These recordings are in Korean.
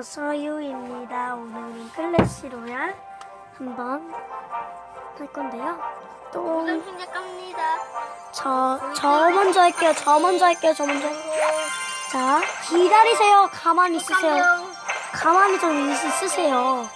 안녕하세요 서유입니다. 오늘은 클래시 로얄 한번 할 건데요. 또. 저, 저 먼저 할게요. 저 먼저 할게요. 저 먼저. 자 기다리세요. 가만히 있으세요. 가만히 좀 있, 있으세요.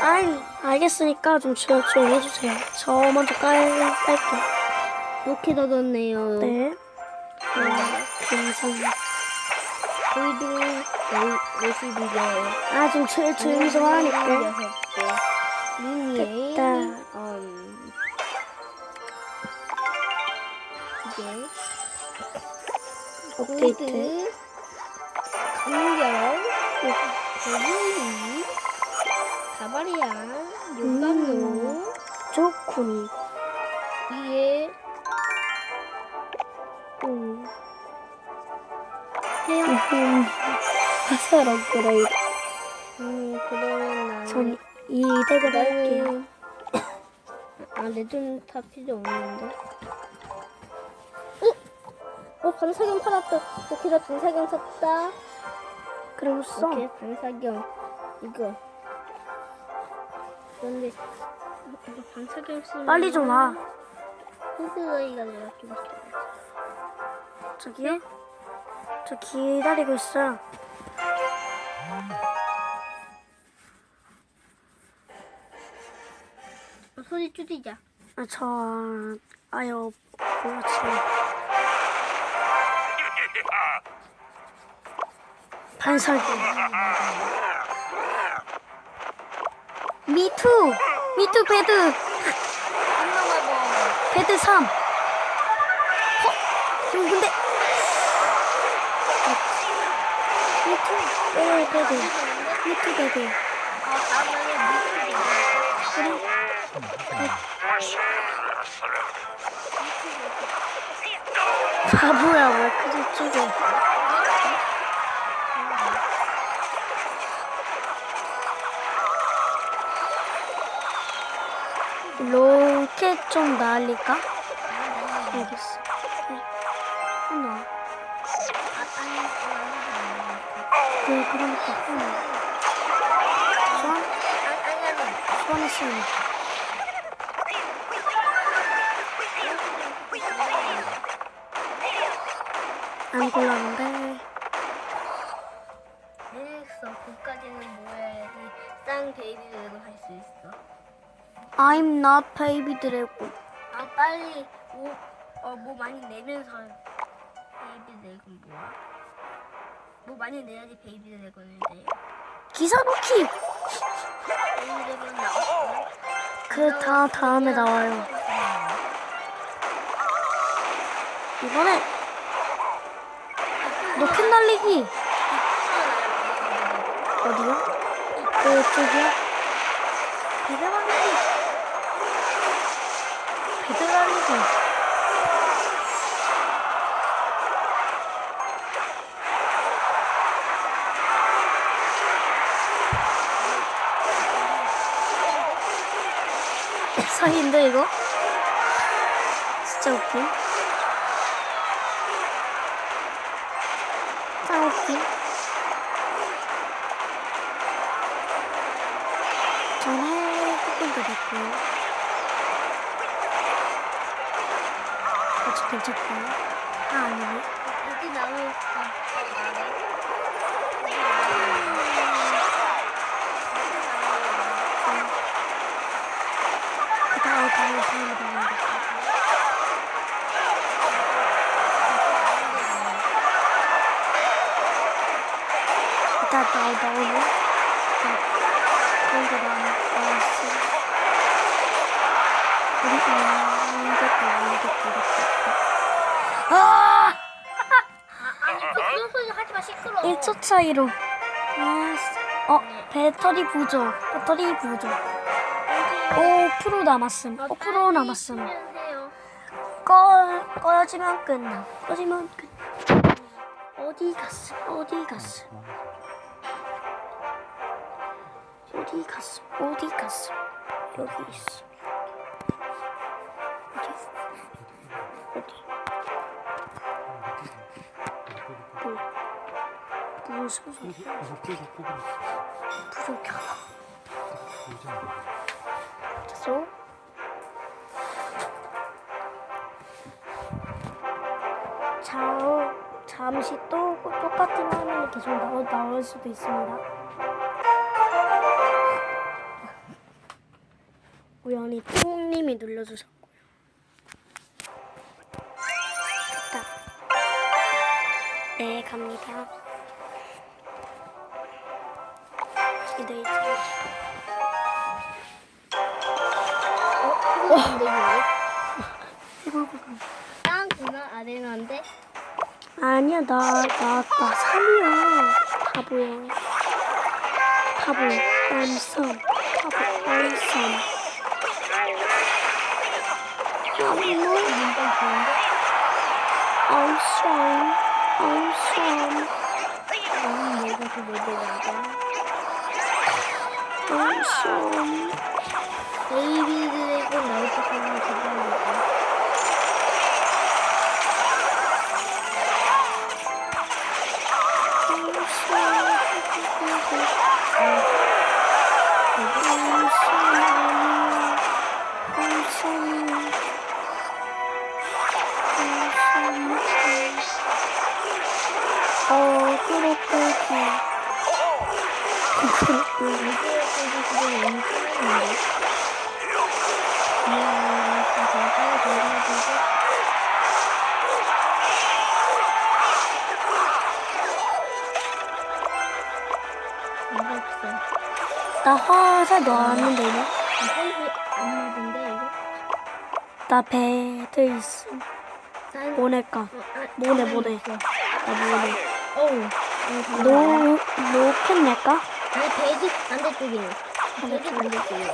아니 알겠으니까 좀 조용, 조용히 해주세요. 저 먼저 깔, 깔게요. 이렇게 닫았네요. 네. 감사 합니다 골드 52개. 아좀 조용히 좀 하니까 미니에 됐다. 음, 이게 업데이트 골드 감격 대유리 가바리안 용감로 쪼코니 이게 음. 화살 업그레이드. 음 그러면 나는 전이 덱을 할게요. 아 레드는 다 필요 없는데. 어? 어 반사경 팔았다. 오케이 나 반사경 샀다. 그리고 써. 오케이 반사경 이거. 그런데 이거 반사경 쓰면 빨리 좀 와. 후드웨이가 내가 좀 저기요? 저 기다리고 있어요. 어, 소리 줄이자. 아, 저 없- 뭐였지? 반사기. 미투! 미투 배드! 배드 3! 어? 형 근데 배드 아 다음에 미투 그래 바보야 왜 그리 찍어? 로켓 좀 날릴까? 알겠어 그 그러니까 수완? 수완 있으면 안 골랐는데 알겠어. 그까지는 뭐해. 쌍 베이비들도 할수 있어. I'm not baby 드래곤 아 빨리 뭐, 어, 뭐 많이 내면서 베이비 드래곤 뭐야? 뭐 많이 내야지 베이비 드래곤을 내. 기사 놓기 베이비 드래곤 나왔어. 그다 다음에 나와요 이번에 로켓 날리기 어디요? 그쪽이요? 배드 날리기 배드 날리기 사기인데 이거? 진짜 웃김? 짱 웃김? 전에 조금 더 됐고요 아직 괜찮고요. 아 아니네. 여기 나오면 그 다음 다음 다음 다음 일단 나 나오네 그런 거 나와 나왔어 우리 아 이겼다 이겼다 이겼다 아 아니 그런 소리 하지 마 시끄러. 1초 차이로 아, 씨. 어 배터리 부족 배터리 부족 5% 남았음 5% 남았음 해요. 꺼, 꺼지면 끝나. 꺼지면 끝. 어디 갔어? 어디 갔어? 어디 갔어? 어디 갔어? 여기 있어. 어디? 어디? 무슨 무슨 소리? 어깨가 꼬부러. 부족하 됐어? 자, 잠시 또 똑같은 화면이 계속 나올, 나올 수도 있습니다. 우연히 눌러주셨고요. 됐다. 네, 갑니다. 근데 이거 해볼까? 땅이나 아래나인데 아니야 나 나 나 3이야. 바보야. 바보 I'm some 바보 I'm some 바보? I'm some I'm some 베이비 드래곤 나올 때까지 I'm 화살 넣었는데, 이거? 나 배드 있음. 보낼까? 뭐네, 뭐네. 나. 어우, 노, 로켓 낼까? 아니 베이지 반대쪽이에요. 베이지 반대쪽이에요.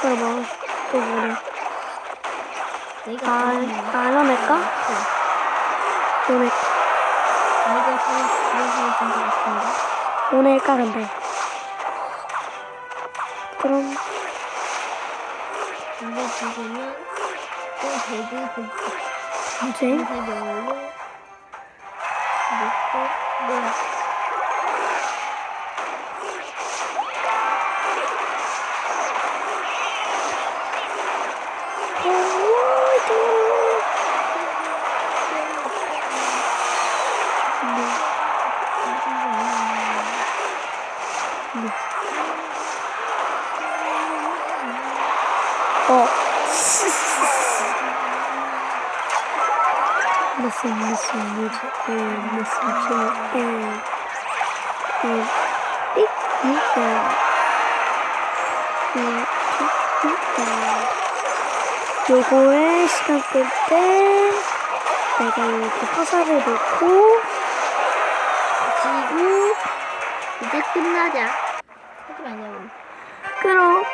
그럼 또 뭐래? 내가 낼까? 보낼, 아 이거 지금 근데? 그럼, 이거 죽으면 또 베이지 그 이제? 분쇄병으로 놓고 네. 어. Listen, listen, listen, uh, listen to, uh, uh, beep, beep, uh, uh, beep, beep, uh.